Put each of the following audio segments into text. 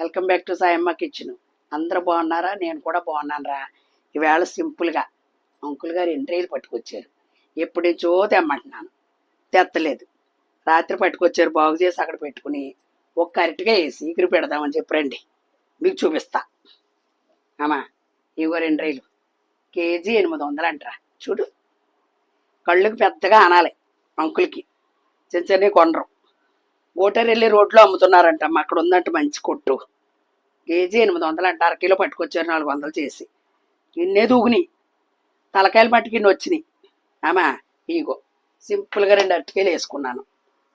Welcome back to Sayamma kitchen. అందరూ బాగున్నారా? నేను కూడా బాగున్నాను రా ఈవేళ సింపుల్గా అంకుల్ గారు ఎంట్రీలు పట్టుకొచ్చారు. ఎప్పుడేచో తెమ్మంటున్నాను. తెత్తలేదు. రాత్రి పట్టుకొచ్చారు బాగు చేసి అక్కడ పెట్టుకుని ఒక్క అరటిగా వేసి ఎగురు పెడదామని చెప్పి రండి. మీకు చూపిస్తా. అమ్మా ఇగో రెండు కేజీ ఎనిమిది వందలు అంటరా. చూడు. కళ్ళుకి పెద్దగా అనాలి అంకుల్కి. చిన్న చిన్నవి కొనరు. గోటరెల్లి రోడ్లో అమ్ముతున్నారంటమ్మ. అక్కడ ఉందంట మంచి కొట్టు. కేజీ ఎనిమిది వందలు అంట. అరకిలో పట్టుకొచ్చారు నాలుగు వందలు చేసి. ఇన్నే దూగుని తలకాయలు మట్టుకి వచ్చినాయి. ఆమా ఇగో సింపుల్గా రెండు అరటికాయలు వేసుకున్నాను.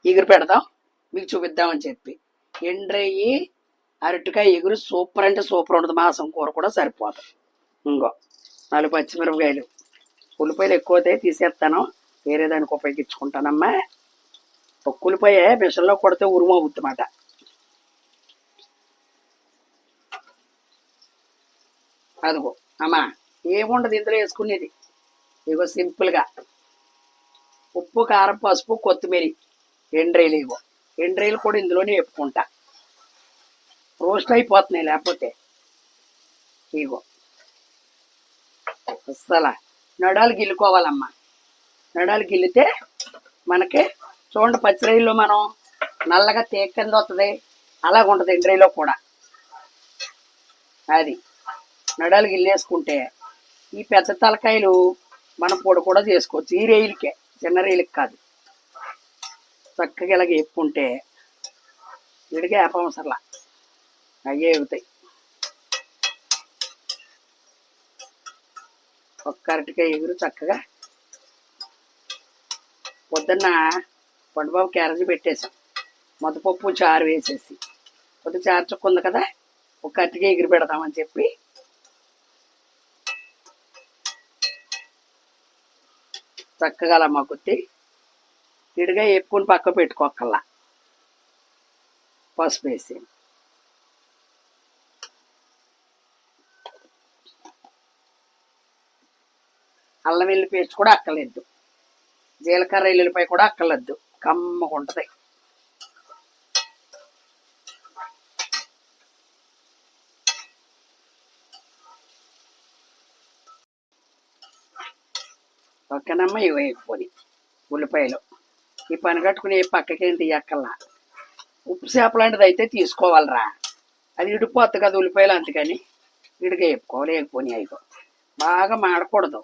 ఎగురు పెడదాం మీకు చూపిద్దామని చెప్పి. ఎండ్రయ్యి అరటికాయ ఎగురు సూపర్ అంటే సూపర్ ఉండదు. మాసం కూర కూడా సరిపోదు. ఇంకో నాలుగు పచ్చిమిరపకాయలు. ఉల్లిపాయలు ఎక్కువ అవుతాయి తీసేస్తాను. వేరే దానికి ఉపయోగించుకుంటానమ్మా. ఒక మిషన్లో కొడితే ఉరుము మాట అదిగో అమ్మా ఏముండదు ఇందులో వేసుకునేది? ఇగో సింపుల్గా. ఉప్పు కారం పసుపు కొత్తిమీర ఎండ్రైలు ఇగో ఎండ్రైలు కూడా ఇందులోనే వేపుకుంటా. రోస్ట్ అయిపోతున్నాయి లేకపోతే. ఇగో అస్సలా. నడాలు గిల్లుకోవాలమ్మా. నడాలు గిల్లితే మనకి చూడండి పచ్చి రైల్లో మనం నల్లగా తేక కింద వస్తుంది అలాగ ఉంటుంది ఎండ్రైలో కూడా. అది నడాలు గిల్లేసుకుంటే ఈ పెద్ద తలకాయలు మనం పొడి కూడా చేసుకోవచ్చు. ఈ రైలుకే చిన్న రైలుకి కాదు. చక్కగా ఇలాగ ఎప్పుకుంటే విడిగా వేపవసరలా అయ్యే అవుతాయి. ఒక్క అరటికాయ ఎగురు చక్కగా పొద్దున్న పండుబాబు క్యారేజీ పెట్టేశాం. మొదపప్పు చారు వేసేసి. కొద్ది చారు చుక్క ఉంది కదా ఒక అరటికాయ ఎగిరి పెడదామని చెప్పి. చక్కగా అలా మగ్గుద్ది విడిగా ఎప్పుకుని పక్క పెట్టుకోకల్లా పసుపు వేసి. అల్లం వెల్లి పేస్ట్ కూడా అక్కలేదు జీలకర్ర ఎల్లుల్లిపాయ కూడా అక్కర్లేదు. కమ్మగా ఉంటుంది. ఓకేనమ్మా ఇవి ఉల్లిపాయలు. ఈ పని కట్టుకుని పక్కకేంటి తీయక్కల్లా ఉప్పు చేప లాంటిది అయితే తీసుకోవాలిరా. అది ఇడిపోద్ది కదా ఉల్లిపాయలు అందుకని. ఇడిగా వేపుకోవాలి వేపుకొని అయిపో. బాగా మాడకూడదు.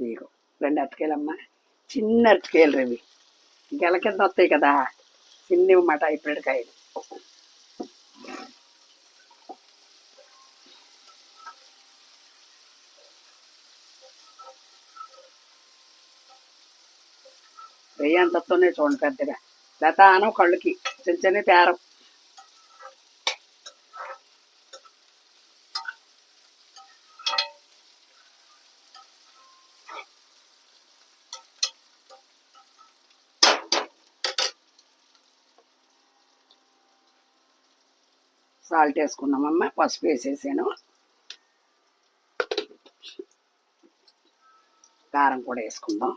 నీకు. రెండు అరటికాయలమ్మా. చిన్న అరటికాయలు రవి. గెల కింద వస్తాయి కదా. చిన్నవి మాట ఇప్పటికాయలు వెయ్యంతతోనే చూడండి పెద్దగా. లత ఆనం కళ్ళుకి. చిన్న చిన్న తేరం సాల్ట్ వేసుకున్నామమ్మ పసుపు వేసేసాను. కారం కూడా వేసుకుందాం.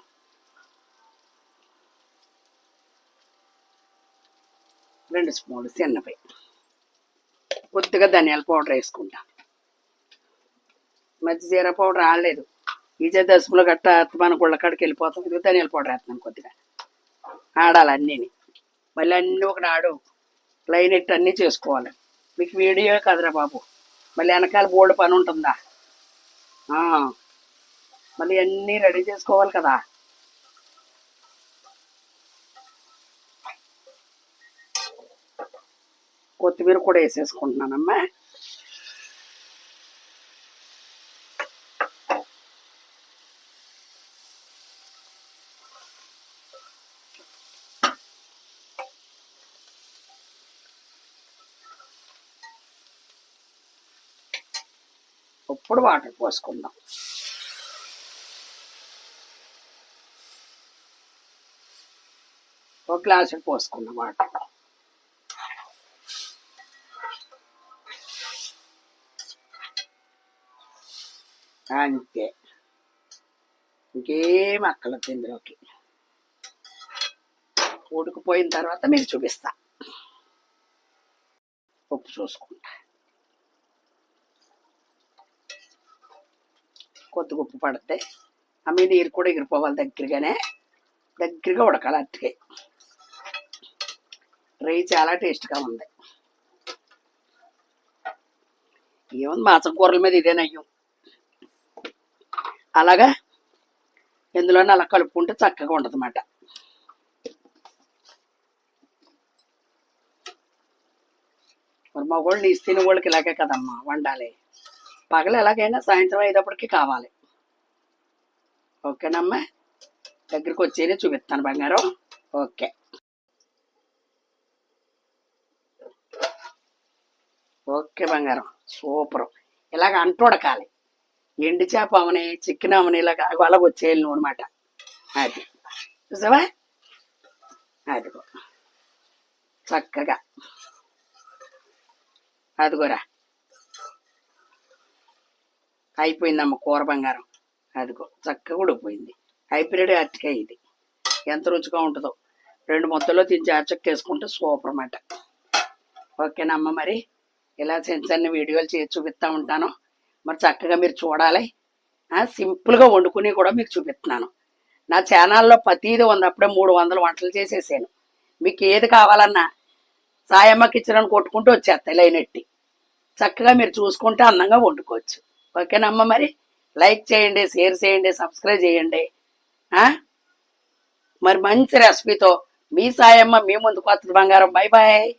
రెండు స్పూన్లు చిన్నపై కొద్దిగా ధనియాల పౌడర్ వేసుకుంటాం. మధ్య జీరా పౌడర్ ఆడలేదు ఈజే దశములు గట్ట మన గుళ్ళ కాడికి వెళ్ళిపోతాం. ఇది ధనియాల పౌడర్ వేస్తున్నాం కొద్దిగా. ఆడాలి అన్నీని. మళ్ళీ అన్నీ ఒకటి ఆడు. లైన్ ఇట్ అన్నీ చేసుకోవాలి. మీకు వీడియో కదరా బాబు. మళ్ళీ వెనకాల బోర్డు పని ఉంటుందా? మళ్ళీ అన్నీ రెడీ చేసుకోవాలి కదా. కొత్తిమీర కూడా వేసేసుకుంటున్నానమ్మా. ఇప్పుడు వాటర్ పోసుకుందాం. ఒక గ్లాసు పోసుకున్నాం వాటర్. అంతే. ఇంకేం అక్కల ఇందులోకి. ఉడికిపోయిన తర్వాత మీరు చూపిస్తా. ఉప్పు చూసుకుంటా. కొద్ది ఉప్పు పడితే అమ్మి నీరు కూడా ఎగిరిపోవాలి దగ్గరగానే. దగ్గరగా ఉడకాలి అట్టుకే. రై చాలా టేస్ట్గా ఉంది. ఏముంది మాసం కూరల మీద ఇదే నయ్యం. అలాగా ఇందులోనే అలా కలుపుకుంటే చక్కగా ఉండదు అన్నమాట మరి మగవాళ్ళు నీసు వాళ్ళకి ఇలాగే కదమ్మా వండాలి. పగలు ఎలాగైనా సాయంత్రం అయ్యేటప్పటికి కావాలి. ఓకేనమ్మా? దగ్గరికి వచ్చేది చూపిస్తాను బంగారం. ఓకే. ఓకే బంగారం. సూపర్. ఇలాగ అంటుడకాలి. ఎండి చేప అవని చికెన్ అవని ఇలాగ అలాగ వచ్చేయాలి అనమాట అది. చూసావా? అదిగో. చక్కగా. అదిగోరా. అయిపోయిందమ్మ కూర బంగారం. అదిగో చక్కగా ఉడికిపోయింది. హైబ్రిడ్ అరటికాయ ఇది. ఎంత రుచిగా ఉంటుందో. రెండు మొత్తంలో తిని వేసుకుంటే సూపర్ అన్నమాట. ఓకేనమ్మ మరి? ఇలా చిన్న చిన్న వీడియోలు చేసి చూపిస్తూ ఉంటాను. మరి చక్కగా మీరు చూడాలి. సింపుల్గా వండుకుని కూడా మీకు చూపిస్తున్నాను. నా ఛానల్లో ప్రతిదీ ఉంది. అప్పుడే మూడు వందల వంటలు చేసేసాను. మీకు ఏది కావాలన్నా సాయమ్మ కిచెన్ అని కొట్టుకుంటూ వచ్చేస్తాయి లైనెట్టి చక్కగా మీరు చూసుకుంటే అందంగా వండుకోవచ్చు. ఓకేనమ్మ మరి? లైక్ చేయండి షేర్ చేయండి సబ్స్క్రైబ్ చేయండి. ఆ? మరి మంచి రెసిపీతో మీ సాయమ్మ మీ ముందుకు వస్తుంది బంగారం. Bye bye